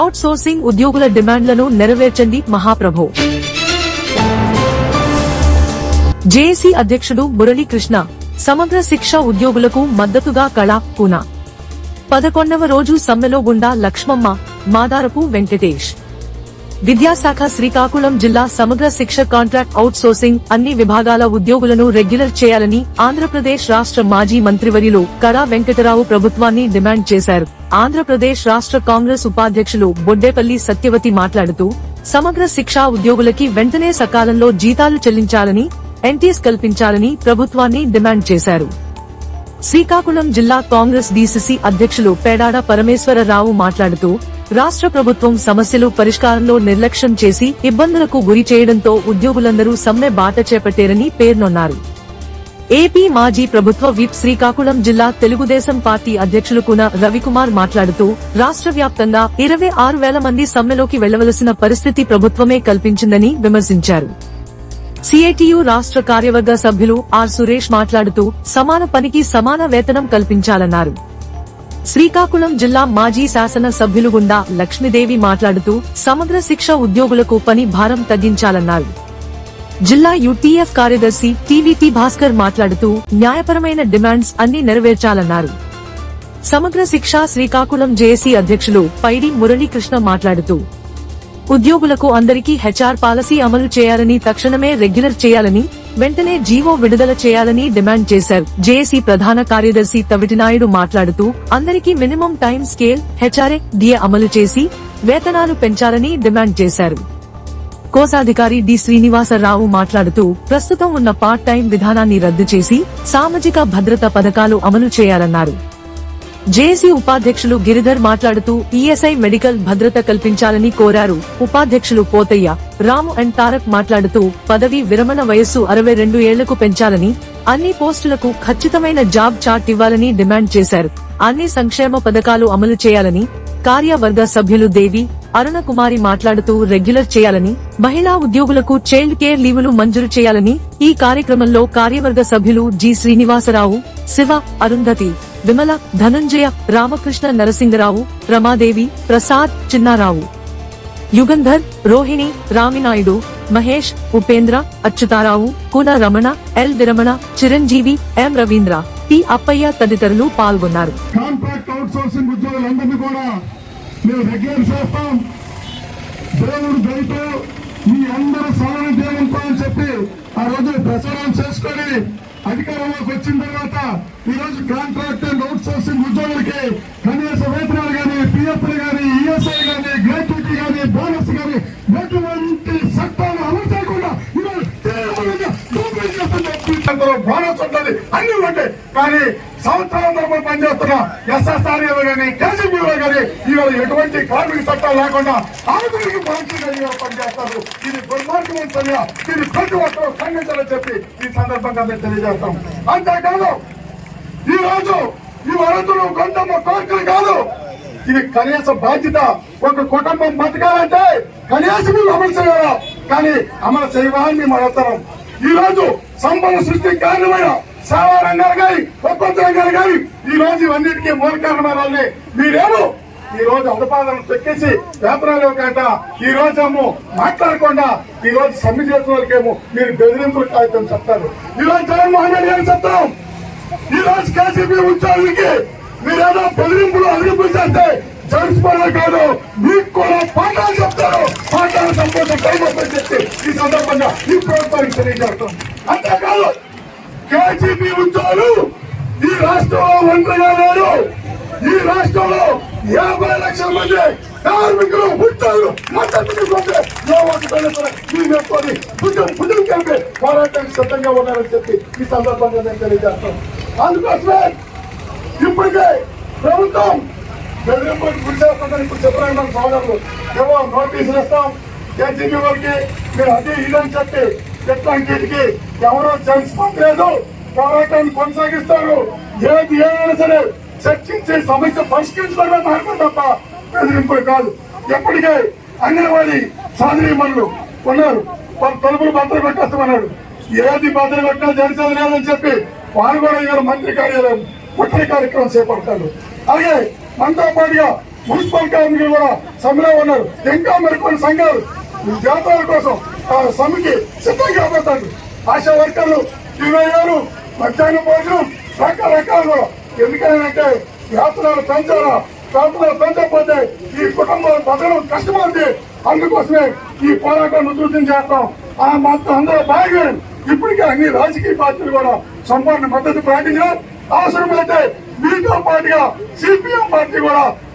Out sourcing ఉద్యోగుల డిమాండ్లను నెరవేర్చండి మహాప్రభు. JAC అధ్యక్షుడు మురళీకృష్ణ సమగ్ర శిక్ష ఉద్యోగులకు మద్దతుగా కళా పూనా. పదకొండవ రోజు సమ్మెలో గుండా లక్ష్మమ్మ మాదారపు వెంకటేష్. విద్యాశాఖ శ్రీకాకుళం జిల్లా సమగ్ర శిక్ష కాంట్రాక్ట్ అవుట్ సోర్సింగ్ అన్ని విభాగాల ఉద్యోగులను రెగ్యులర్ చేయాలని ఆంధ్రప్రదేశ్ రాష్ట్ర మాజీ మంత్రివర్యులు కరా వెంకటరావు ప్రభుత్వాన్ని డిమాండ్ చేశారు. ఆంధ్రప్రదేశ్ రాష్ట్ర కాంగ్రెస్ ఉపాధ్యక్షులు బొడ్డేపల్లి సత్యవతి మాట్లాడుతూ సమగ్ర శిక్షా ఉద్యోగులకి వెంటనే సకాలంలో జీతాలు చెల్లించాలని ఎన్టీఎస్ కల్పించాలని ప్రభుత్వాన్ని డిమాండ్ చేశారు. శ్రీకాకుళం జిల్లా కాంగ్రెస్ డీసీసీ అధ్యక్షులు పేడాడ పరమేశ్వరరావు మాట్లాడుతూ రాష్ట్ర ప్రభుత్వం సమస్యలు పరిష్కారంలో నిర్లక్ష్యం చేసి ఇబ్బందులకు గురి చేయడంతో ఉద్యోగులందరూ సమ్మె బాట చేపట్టారని పేర్కొన్నారు. ఏపీ మాజీ ప్రభుత్వ విప్ శ్రీకాకుళం జిల్లా తెలుగుదేశం పార్టీ అధ్యక్షులు కున రవికుమార్ మాట్లాడుతూ రాష్ట్ర వ్యాప్తంగా ఇరవై ఆరు వేల మంది సమ్మెలోకి వెళ్ళవలసిన పరిస్థితి ప్రభుత్వమే కల్పించిందని విమర్శించారు. సిఐటియు రాష్ట్ర కార్యవర్గ సభ్యులు ఆర్ సురేష్ మాట్లాడుతూ సమాన పనికి సమాన వేతనం కల్పించాలన్నారు. శ్రీకాకుళం జిల్లా మాజీ శాసన సభ్యులు గుండా లక్ష్మీదేవి మాట్లాడుతూ సమగ్ర శిక్ష ఉద్యోగులకు పని భారం తగ్గించాలన్నారు. జిల్లా యుటిఎఫ్ కార్యదర్శి టీవీటీ భాస్కర్ మాట్లాడుతూ న్యాయపరమైన డిమాండ్స్ అన్ని నెరవేర్చాలన్నారు. సమగ్ర శిక్ష శ్రీకాకుళం జేఏసీ అధ్యక్షులు పైడి మురళీకృష్ణ మాట్లాడుతూ ఉద్యోగులకు అందరికీ హెచ్ఆర్ పాలసీ అమలు చేయాలని తక్షణమే రెగ్యులర్ చేయాలని వెంటనే జీవో విడుదల చేయాలని డిమాండ్ చేశారు. జేఏసీ ప్రధాన కార్యదర్శి తవిటినాయుడు మాట్లాడుతూ అందరికీ minimum time scale HRA DA అమలు చేసి వేతనాలు పెంచాలని డిమాండ్ చేశారు. కోశాధికారి డి శ్రీనివాసరావు మాట్లాడుతూ ప్రస్తుతం ఉన్న పార్ట్ టైం విధానాన్ని రద్దు చేసి సామాజిక భద్రత పథకాలు అమలు చేయాలన్నారు. జేఏసీ ఉపాధ్యక్షులు గిరిధర్ మాట్లాడుతూ ఈఎస్ఐ మెడికల్ భద్రత కల్పించాలని కోరారు. ఉపాధ్యక్షులు పోతయ్య రాము అండ్ తారక్ మాట్లాడుతూ పదవి విరమణ వయస్సు అరవై రెండు ఏళ్ళకు పెంచాలని అన్ని పోస్టులకు ఖచ్చితమైన జాబ్ చార్ట్ ఇవ్వాలని డిమాండ్ చేశారు. అన్ని సంక్షేమ పథకాలు అమలు చేయాలని కార్యవర్గ సభ్యులు దేవి అరుణ కుమారి మాట్లాడుతూ రెగ్యులర్ చేయాలని మహిళా ఉద్యోగులకు చైల్డ్ కేర్ లీవులు మంజూరు చేయాలని ఈ కార్యక్రమంలో కార్యవర్గ సభ్యులు G. Srinivasarao Siva Arundhati Vimala Dhananjaya Ramakrishna Narasingarao Ramadevi Prasad Chinnarao. Yugandhar Rohini Raminaidu Mahesh Upendra Achyutarao కున Ramana L Viramana Chiranjeevi M Ravindra P Appaiah తదితరులు పాల్గొన్నారు. కాంట్రాక్ట్ అవుట్ సోర్సింగ్ ఉద్యోగులందరినీ కూడా మేము రెగ్యులర్ చేస్తాం. దేవుడు దయతో మీ అందరూ సమాన దేవునితో అని చెప్పి ఆ రోజు ప్రచారం చేసుకొని అధికారంలోకి వచ్చిన తర్వాత ఈ రోజు కాంట్రాక్ట్ అండ్ అవుట్ సోర్సింగ్ ఉద్యోగులకి కనీస వేతనాలు కానీ పిఎఫ్ కానీ ఈఎస్ఐ కానీ గ్రాట్యుటీ కానీ బోనస్ కానీ ఎటువంటి చట్టాలు అమలు చేయకుండా ఈరోజు బోనస్ ఉంటుంది. అన్ని ఉంటాయి కానీ సంవత్సరాల తరపు పనిచేస్తున్న ఎస్ఎస్ఆర్ఏలో కానీ కేసీబీలో కానీ ఇవాళ ఎటువంటి కార్మిక చట్టాలు లేకుండా ఆధునిక బాధ్యతగా ఇవాళ పనిచేస్తారు. ఇది దుర్మార్గమైన చర్య దీన్ని ప్రతి ఒక్కరూ ఖండించాలని చెప్పి ఈ సందర్భంగా మేము తెలియజేస్తాం. అంతేకాదు ఈ రోజు ఈ వరదలు గొంతమ్మ కోరికలు కాదు. ఇది కనీస బాధ్యత ఒక కుటుంబం బతకాలంటే కనీసం అమలు చేయాలా? కానీ అమలు చేయవాలని మేము అడుగుతున్నాం. ఈ రోజు సంపద సృష్టి కారణమైన సేవా రంగాలు కానీ ఒప్పంద రంగాలు కానీ ఈ రోజు ఇవన్నిటికీ మూల కారణమైన మీరేమో ఈ రోజు అవపాదన చెక్కేసి వేతనాలు ఇవ్వకుండా ఈ రోజేమో మాట్లాడకుండా ఈ రోజు సమ్మె చేసిన వాళ్ళకేమో మీరు బెదిరింపులు కాగితం చెప్తారు. ఈ రోజు జగన్మోహన్ రెడ్డి గారు చెప్తాం. ఈ రోజు కేసీపీ ఉద్యోగులకి మీరేదో బెదిరింపులు అదిరింపులు చేస్తే జడ్జిపోవడం కాదు. మీకు కూడా పాఠాలు చెప్తారు. పాఠాలు సంతోషం కైగొప్పని చెప్పి ఈ సందర్భంగా ఈ ప్రభుత్వానికి తెలియజేస్తాం. అంతేకాదు కేజీపీ ఉద్యోగులు ఈ రాష్ట్రంలో ఒంటరిగా లేరు. ఈ రాష్ట్రంలో యాభై లక్షల మంది కార్మికులు ఉద్యోగులు మద్దతు కొంటే ఏ భుజం భుజం కలిపి పోరాటానికి సిద్ధంగా ఉన్నారని చెప్పి ఈ సందర్భంగా నేను తెలియజేస్తాను. అందుకోసమే ఇప్పటికే ప్రభుత్వం బెదిరింపులకు గురి చేస్తుందని ఇప్పుడు చెప్పడానికి సోదరులు ఏమో నోటీసులు ఇస్తాం. ఏజీబీ వారికి మీరు అదే ఇదని చెప్పి ఎట్లాంటికి ఎవరో తెలుసుకోలేదు పోరాటాన్ని కొనసాగిస్తారు. ఏది ఏమైనా సరే చర్చించి సమస్య పరిష్కరించడమే మార్గం తప్ప బెదిరింపులు కాదు. ఎప్పటికే అంగన్వాడీ సాధనీయులు ఉన్నారు. వాళ్ళు తలుపులు భద్ర పెట్టేస్తామన్నాడు ఏది భద్ర పెట్టినా జరిసేది లేదని చెప్పి వారు కూడా ఇవాళ మంత్రి కార్యాలయం ముట్టడి కార్యక్రమం చేపడతారు. అలాగే మనతో పాటుగా మున్సిపల్ కార్మికులు కూడా సమ్మెలో ఉన్నారు. ఇంకా మరికొన్ని సంఘాలు. జాతరాల కోసం ఆ సమ్మెకి సిద్ధంగా పోతారు ఆశా వర్కర్లు ఇరవై ఏళ్ళు మధ్యాహ్నం భోజనం రకరకాలు కూడా ఎందుకంటే వేతనాలు పెంచాలా వేతనాలు పెంచకపోతే ఈ కుటుంబం బతకడం కష్టపడింది అందుకోసమే ఈ పోరాటం ఉధృతం చేస్తాం. ఆ మొత్తం అందరూ బాగా ఇప్పటికే అన్ని రాజకీయ పార్టీలు కూడా సంపూర్ణ మద్దతు ప్రకటించారు. అవసరమైతే మీతో పాటుగా సిపిఎం పార్టీ కూడా